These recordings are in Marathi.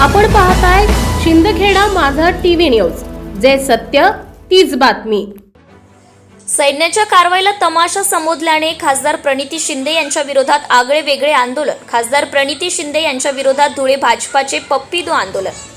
आपण पाहताय शिंदखेडा माझा टीव्ही न्यूज. जे सत्य तीच बातमी. सैन्याच्या कारवाईला तमाशा संबोधल्याने खासदार प्रणिती शिंदे यांच्या विरोधात आगळे वेगळे आंदोलन. खासदार प्रणिती शिंदे यांच्या विरोधात धुळे भाजपाचे पप्पीदो आंदोलन.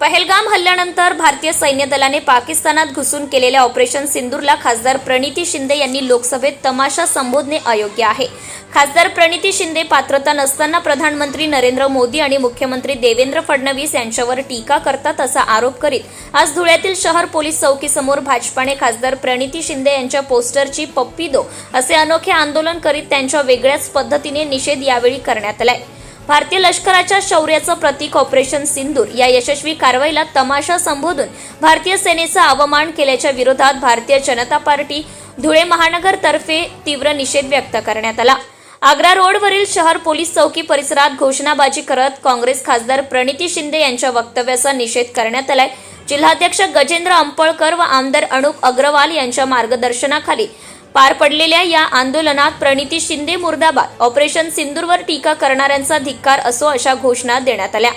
पहलगाम हल्ल्यानंतर भारतीय सैन्य दलाने पाकिस्तानात घुसून केलेल्या ऑपरेशन सिंदूरला खासदार प्रणिती शिंदे यांनी लोकसभेत तमाशा संबोधणे अयोग्य आहे. खासदार प्रणिती शिंदे पात्रता नसताना प्रधानमंत्री नरेंद्र मोदी आणि मुख्यमंत्री देवेंद्र फडणवीस यांच्यावर टीका करतात असा आरोप करीत आज धुळ्यातील शहर पोलीस चौकीसमोर भाजपाने खासदार प्रणिती शिंदे यांच्या पोस्टरची पप्पी दो असे अनोखे आंदोलन करीत त्यांच्या वेगळ्याच पद्धतीने निषेध यावेळी करण्यात आलाय. भारतीय लष्कराच्या शौर्याचं प्रतीक ऑपरेशन सिंदूर. या यशस्वी कारवाईला तमाशा संबोधून भारतीय सेनेचा अवमान केल्याच्या विरोधात भारतीय जनता पार्टी धुळे महानगरतर्फे तीव्र निषेध व्यक्त करण्यात आला. आग्रा रोडवरील शहर पोलीस चौकी परिसरात घोषणाबाजी करत काँग्रेस खासदार प्रणिती शिंदे यांच्या वक्तव्याचा निषेध करण्यात आलाय. जिल्हाध्यक्ष गजेंद्र अंपळकर व आमदार अनुप अग्रवाल यांच्या मार्गदर्शनाखाली पार पडलेल्या या आंदोलनात प्रणिती शिंदे मुर्दाबाद ऑपरेशन सिंदूरवर टीका करणाऱ्यांचा धिक्कार असो अशा घोषणा देण्यात आल्या.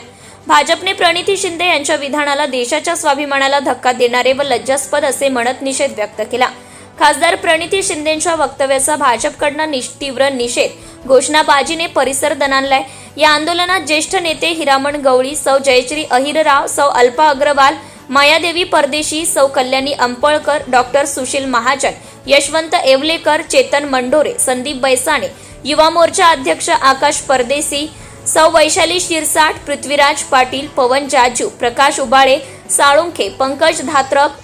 भाजपने प्रणिती शिंदे यांच्या विधानाला देशाच्या स्वाभिमानाला धक्का देणारे व लज्जास्पद असे म्हणत निषेध व्यक्त केला. खासदार प्रणिती शिंदेच्या वक्तव्याचा भाजपकडनं तीव्र निषेध घोषणाबाजीने परिसर दणानलाय या आंदोलनात ज्येष्ठ नेते हिरामण गवळी सौ जयश्री अहिरराव सौ अल्पा अग्रवाल मायादेवी परदेशी सौ कल्याणी अंपळकर डॉक्टर सुशील महाजन यशवंत येवलेकर चेतन मंडोरे संदीप बैसाणे युवा मोर्चा अध्यक्ष आकाश परदेसी सौ वैशाली शिरसाट पृथ्वीराज पाटील पवन जाजू प्रकाश उबाळे साळुंखे पंकज धात्रक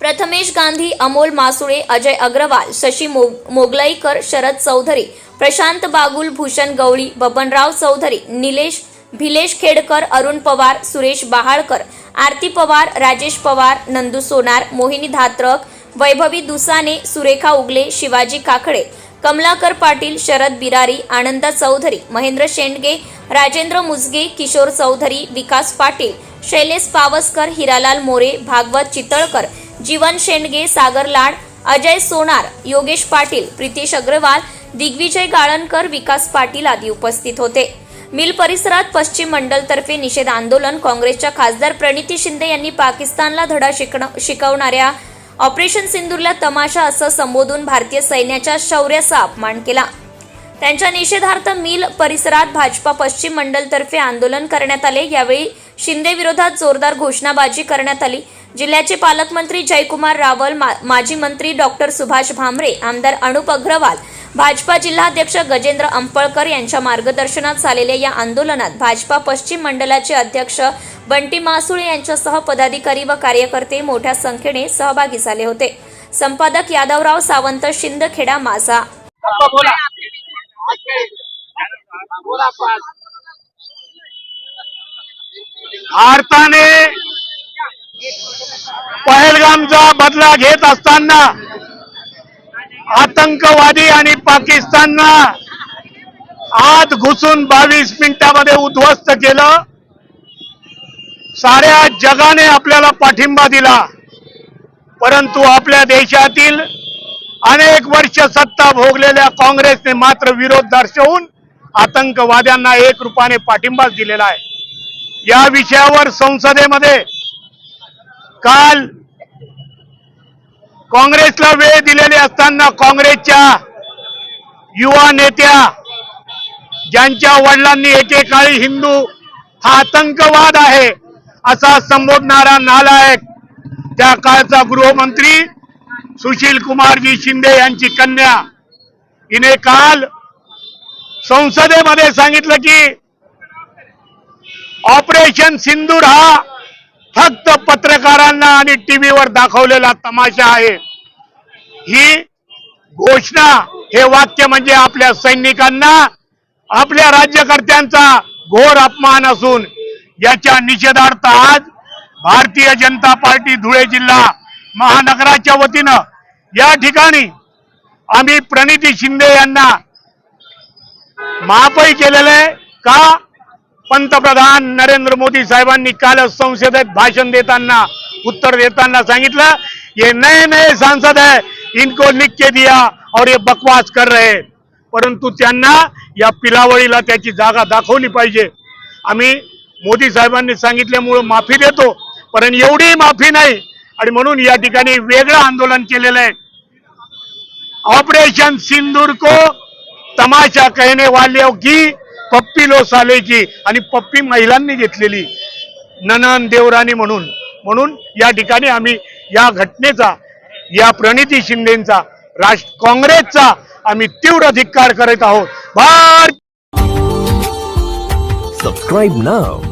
प्रथमेश गांधी अमोल मासुळे अजय अग्रवाल शशी मोग मोगलाईकर शरद चौधरी प्रशांत बागुल भूषण गवळी बबनराव चौधरी निलेश भिलेश खेडकर अरुण पवार सुरेश बहाळकर आरती पवार राजेश पवार नंदू सोनार मोहिनी धात्रक वैभवी दुसाने सुरेखा उगले शिवाजी काकडे कमलाकर पाटील शरद बिरारी आनंद चौधरी महेंद्र शेंडगे राजेंद्र मुजगे किशोर चौधरी विकास पाटील शैलेश पावसकर हिरालाल मोरे भागवत चितळकर जीवन शेंडगे सागर लाड अजय सोनार योगेश पाटील प्रितेश अग्रवाल दिग्विजय गाळणकर विकास पाटील आदी उपस्थित होते. मिल परिसरात पश्चिम मंडलतर्फे निषेध आंदोलन काँग्रेसच्या खासदार प्रणिती शिंदे यांनी पाकिस्तानला धडा शिकण- शिकवणाऱ्या ऑपरेशन सिंदूरला तमाशा असं संबोधून भारतीय सैन्याच्या शौर्याचा अपमान केला. त्यांच्या निषेधार्थ मिल परिसरात भाजपा पश्चिम मंडलतर्फे आंदोलन करण्यात आले. यावेळी शिंदे विरोधात जोरदार घोषणाबाजी करण्यात आली. जिल्ह्याचे पालकमंत्री जयकुमार रावल मा- माजी मंत्री डॉक्टर सुभाष भामरे आमदार अनुप अग्रवाल भाजपा जिल्हाध्यक्ष गजेंद्र अंपळकर यांच्या मार्गदर्शनात झालेल्या या आंदोलनात भाजपा पश्चिम मंडलाचे अध्यक्ष बंटी मासुळे यांच्यासह पदाधिकारी व कार्यकर्ते मोठ्या संख्येने सहभागी झाले होते. संपादक यादवराव सावंत शिंदखेडा माझा. भारताने पहलगामचा बदला घेत असताना आतंकवादी आणि पाकिस्तानना आत घुसून बावीस मिनिटामध्ये उद्ध्वस्त केलं. साऱ्या जगाने आपल्याला पाठिंबा दिला. परंतु आपल्या देशातील अनेक वर्ष सत्ता भोगलेल्या काँग्रेसने मात्र विरोध दर्शवून आतंकवाद्यांना एक रूपाने पाठिंबाच दिलेला आहे. या विषयावर संसदेमध्ये काल काँग्रेसला वेळ दिलेली असताना काँग्रेसच्या युवा नेत्या ज्यांच्या वडिलांनी एकेकाळी हिंदू हा आतंकवाद आहे असा संबोधणारा नालायक त्या काळचा गृहमंत्री सुशील कुमारजी शिंदे यांची कन्या. हिने काल संसदेमध्ये सांगितलं की ऑपरेशन सिंदूर हा फक्त पत्रकारांना आणि टीव्हीवर दाखवलेला तमाशा आहे. ही घोषणा हे वाक्य म्हणजे आपल्या सैनिकांना आपल्या राज्यकर्त्यांचा घोर अपमान असून याच्या निषेधार्थ आज भारतीय जनता पार्टी धुळे जिल्हा महानगराच्या वतीनं या ठिकाणी आम्ही प्रणिती शिंदे यांना महापै केलेलं का? पंतप्रधान नरेंद्र मोदी साहेबांनी काल संसदेत भाषण देताना उत्तर देताना सांगितलं ये नए नए सांसद है इनको लिख के दिया और ये बकवास कर रहे परंतु त्यांना या पिलावळीला त्याची जागा दाखवली पाहिजे. आम्ही मोदी साहेबांनी सांगितल्यामुळं माफी देतो परंतु एवढी माफी नाही. आणि म्हणून या ठिकाणी वेगळं आंदोलन केलेलं आहे. ऑपरेशन सिंदूर को तमाशा कहने वाले की पप्पी लो साले की आणि पप्पी महिलांनी घेतलेली ननन देवराणी म्हणून. म्हणून या ठिकाणी आम्ही या घटनेचा या प्रणिती शिंदेचा राष्ट्र काँग्रेसचा आम्ही तीव्र धिक्कार करत आहोत. Bharat! Subscribe now